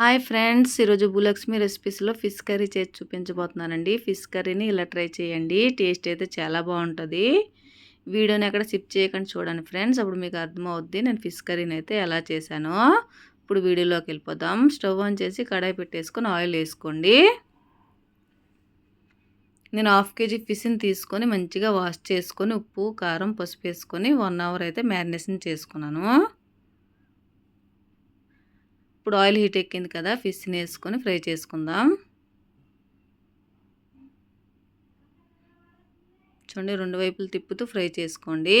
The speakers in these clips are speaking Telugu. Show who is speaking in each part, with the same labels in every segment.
Speaker 1: హాయ్ ఫ్రెండ్స్ ఈరోజు భూలక్ష్మి రెసిపీస్లో ఫిష్ కర్రీ చేసి చూపించబోతున్నానండి. ఫిష్ కర్రీని ఇలా ట్రై చేయండి. టేస్ట్ అయితే చాలా బాగుంటుంది. వీడియోని ఎక్కడ సిప్ చేయకుండా చూడండి ఫ్రెండ్స్. అప్పుడు మీకు అర్థమవుద్ది నేను ఫిష్ కర్రీని అయితే ఎలా చేశానో. ఇప్పుడు వీడియోలోకి వెళ్ళిపోదాం. స్టవ్ ఆన్ చేసి కడాయి పెట్టేసుకొని ఆయిల్ వేసుకోండి. నేను హాఫ్ కేజీ ఫిష్ని తీసుకొని మంచిగా వాష్ చేసుకొని ఉప్పు కారం పసుపు వేసుకొని వన్ అవర్ అయితే మ్యారినేషన్ చేసుకున్నాను. ఇప్పుడు ఆయిల్ హీట్ ఎక్కింది కదా ఫిష్ని వేసుకొని ఫ్రై చేసుకుందాం. చూడండి రెండు వైపులు తిప్పుతూ ఫ్రై చేసుకోండి.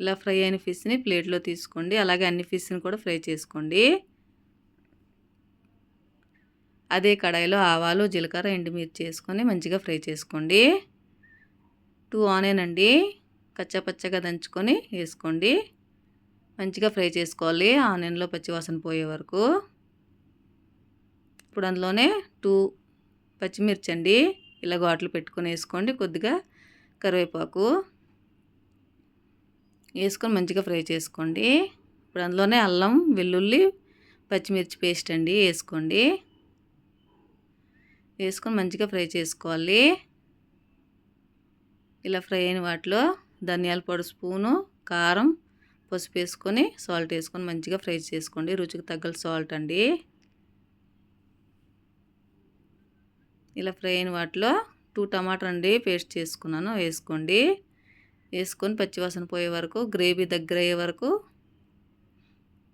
Speaker 1: ఇలా ఫ్రై అయిన ఫిష్ని ప్లేట్లో తీసుకోండి అలాగే అన్ని ఫిష్ని కూడా ఫ్రై చేసుకోండి. అదే కడాయిలో ఆవాలు జీలకర్ర ఎండుమిర్చి వేసుకొని మంచిగా ఫ్రై చేసుకోండి. టూ ఆనియన్ అండి కచ్చాపచ్చగా దంచుకొని వేసుకోండి. మంచిగా ఫ్రై చేసుకోవాలి. ఆనియన్లో పచ్చివాసన పోయే వరకు. ఇప్పుడు అందులోనే టూ పచ్చిమిర్చి అండి. ఇలా ఘాట్లు పెట్టుకొని వేసుకోండి. కొద్దిగా కరివేపాకు. వేసుకొని మంచిగా ఫ్రై చేసుకోండి. ఇప్పుడు అందులోనే అల్లం వెల్లుల్లి పచ్చిమిర్చి పేస్ట్ అండి. వేసుకోండి. వేసుకొని మంచిగా ఫ్రై చేసుకోవాలి. ఇలా ఫ్రై అయిన వాటిలో ధనియాల పొడి స్పూను కారం పసుపు వేసుకొని సాల్ట్ వేసుకొని మంచిగా ఫ్రై చేసుకోండి. రుచికి తగ్గల సాల్ట్ అండి. ఇలా ఫ్రై అయిన వాటిలో టూ టమాటా అండి పేస్ట్ చేసుకున్నాను. వేసుకోండి. వేసుకొని పచ్చివాసన పోయే వరకు గ్రేవీ దగ్గర అయ్యే వరకు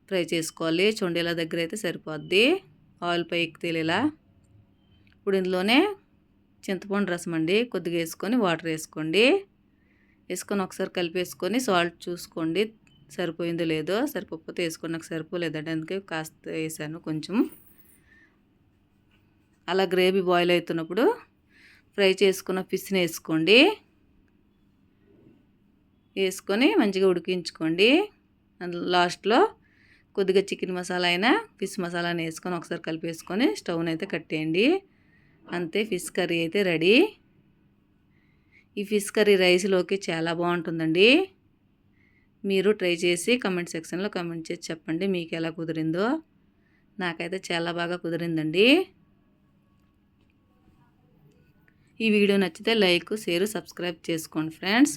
Speaker 1: ఫ్రై చేసుకోవాలి. చొండేలా దగ్గర అయితే సరిపోద్ది. ఆయిల్ పైకి తేలేలా. ఇప్పుడు ఇందులోనే చింతపండు రసం అండి. కొద్దిగా వేసుకొని వాటర్ వేసుకోండి. వేసుకొని ఒకసారి కలిపేసుకొని సాల్ట్ చూసుకోండి. సరిపోయిందో లేదో సరిపోతే వేసుకొని నాకు సరిపోలేదండి. అందుకే కాస్త వేసాను కొంచెం. అలా గ్రేవీ బాయిల్ అవుతున్నప్పుడు ఫ్రై చేసుకున్న ఫిష్ని వేసుకోండి. వేసుకొని మంచిగా ఉడికించుకోండి. లాస్ట్లో కొద్దిగా చికెన్ మసాలా అయినా ఫిష్ మసాలాని వేసుకొని ఒకసారి కలిపేసుకొని స్టవ్ని అయితే కట్టేయండి. అంతే ఫిష్ కర్రీ అయితే రెడీ. ఈ ఫిష్ కర్రీ రైస్లోకి చాలా బాగుంటుందండి. మీరు ట్రై చేసి కమెంట్ సెక్షన్లో కమెంట్ చేసి చెప్పండి మీకు ఎలా కుదిరిందో. నాకైతే చాలా బాగా కుదిరిందండి. ఈ వీడియో నచ్చితే లైక్ షేర్ సబ్స్క్రైబ్ చేసుకోండి ఫ్రెండ్స్.